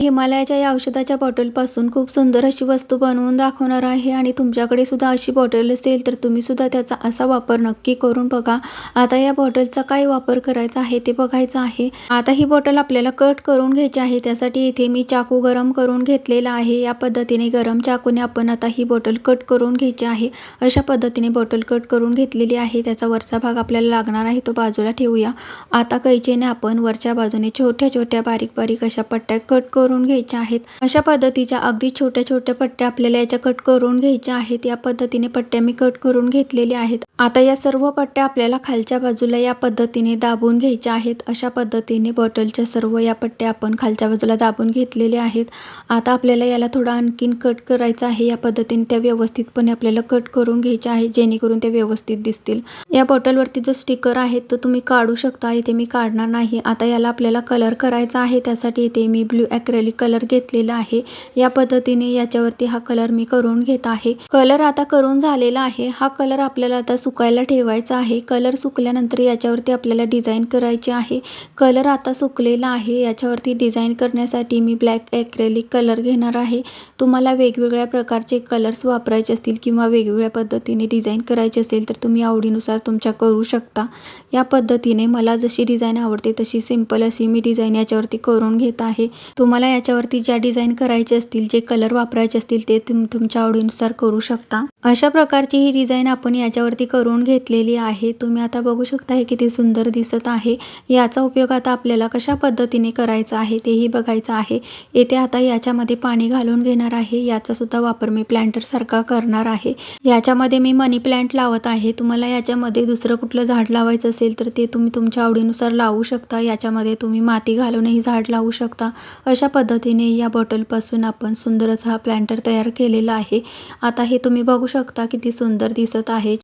हिमालयाच्या या औषधाच्या बॉटलपासून खूप सुंदर अशी वस्तू बनवून दाखवणार आहे आणि तुमच्याकडे सुद्धा अशी बॉटल असेल तर तुम्ही सुद्धा त्याचा असा वापर नक्की करून बघा. आता या बॉटलचा काय वापर करायचा आहे ते बघायचं आहे. आता ही बॉटल आपल्याला कट करून घ्यायची आहे त्यासाठी इथे मी चाकू गरम करून घेतलेला आहे. या पद्धतीने गरम चाकूने आपण आता ही बॉटल कट करून घ्यायची आहे. अशा पद्धतीने बॉटल कट करून घेतलेली आहे. त्याचा वरचा भाग आपल्याला लागणार आहे तो बाजूला ठेवूया. आता कैचेने आपण वरच्या बाजूने छोट्या छोट्या बारीक बारीक अशा पट्ट्या कट करून घ्यायच्या आहेत. अशा पद्धतीच्या अगदी छोट्या छोट्या पट्ट्या आपल्याला याच्या कट करून घ्यायच्या आहेत. या पद्धतीने पट्ट्या मी कट करून घेतलेल्या आहेत. आता या सर्व पट्ट्या आपल्याला खालच्या बाजूला या पद्धतीने दाबून घ्यायच्या आहेत. अशा पद्धतीने बॉटलच्या सर्व या पट्ट्या आपण खालच्या बाजूला दाबून घेतलेल्या आहेत. आता आपल्याला याला थोडा आणखीन कट करायचा आहे. या पद्धतीने त्या व्यवस्थितपणे आपल्याला कट करून घ्यायच्या आहे जेणेकरून ते व्यवस्थित दिसतील. या बॉटलवरती जो स्टिकर आहे तो तुम्ही काढू शकता. इथे मी काढणार नाही. आता याला आपल्याला कलर करायचा आहे. त्यासाठी इथे मी ब्ल्यू ॲक्रेलिक कलर घेतलेला आहे. या पद्धतीने याच्यावरती हा कलर मी करून घेत आहे. कलर आता करून झालेला आहे. हा कलर आपल्याला आता सुकायला ठेवायचा आहे. कलर सुकल्यानंतर याच्यावरती आपल्याला डिझाईन करायची आहे. कलर आता सुकलेला आहे. याच्यावरती डिझाईन करण्यासाठी मी ब्लॅक ॲक्रेलिक कलर घेणार आहे. तुम्हाला वेगवेगळ्या प्रकारचे कलर्स वापरायचे असतील किंवा वेगवेगळ्या पद्धतीने डिझाईन करायची असेल तर तुम्ही आवडीनुसार तुमच्या करू शकता. या पद्धतीने मला जशी डिझाईन आवडते तशी सिंपल अशी मी डिझाईन याच्यावरती करून घेत आहे. तुम्हाला याच्यावरती ज्या डिझाईन करायचे असतील जे कलर वापरायचे असतील ते तुम तुमच्या आवडीनुसार करू शकता. अशा प्रकारची ही डिझाईन आपण याच्यावरती करू करून घेतलेली आहे. तुम्ही आता बघू शकता हे किती सुंदर दिसत आहे. याचा उपयोग आता आपल्याला कशा पद्धतीने करायचा आहे तेही बघायचं आहे. येथे आता याच्यामध्ये पाणी घालून घेणार आहे. याचा सुद्धा वापर मी प्लांटर सारखा करणार आहे. याच्यामध्ये मी मनी प्लांट लावत आहे. तुम्हाला याच्यामध्ये दुसरं कुठलं झाड लावायचं असेल तर ते तुम्ही तुमच्या आवडीनुसार लावू शकता. याच्यामध्ये तुम्ही माती घालूनही झाड लावू शकता. अशा पद्धतीने या बॉटलपासून आपण सुंदर असा हा प्लांटर तयार केलेला आहे. आता हे तुम्ही बघू शकता किती सुंदर दिसत आहे.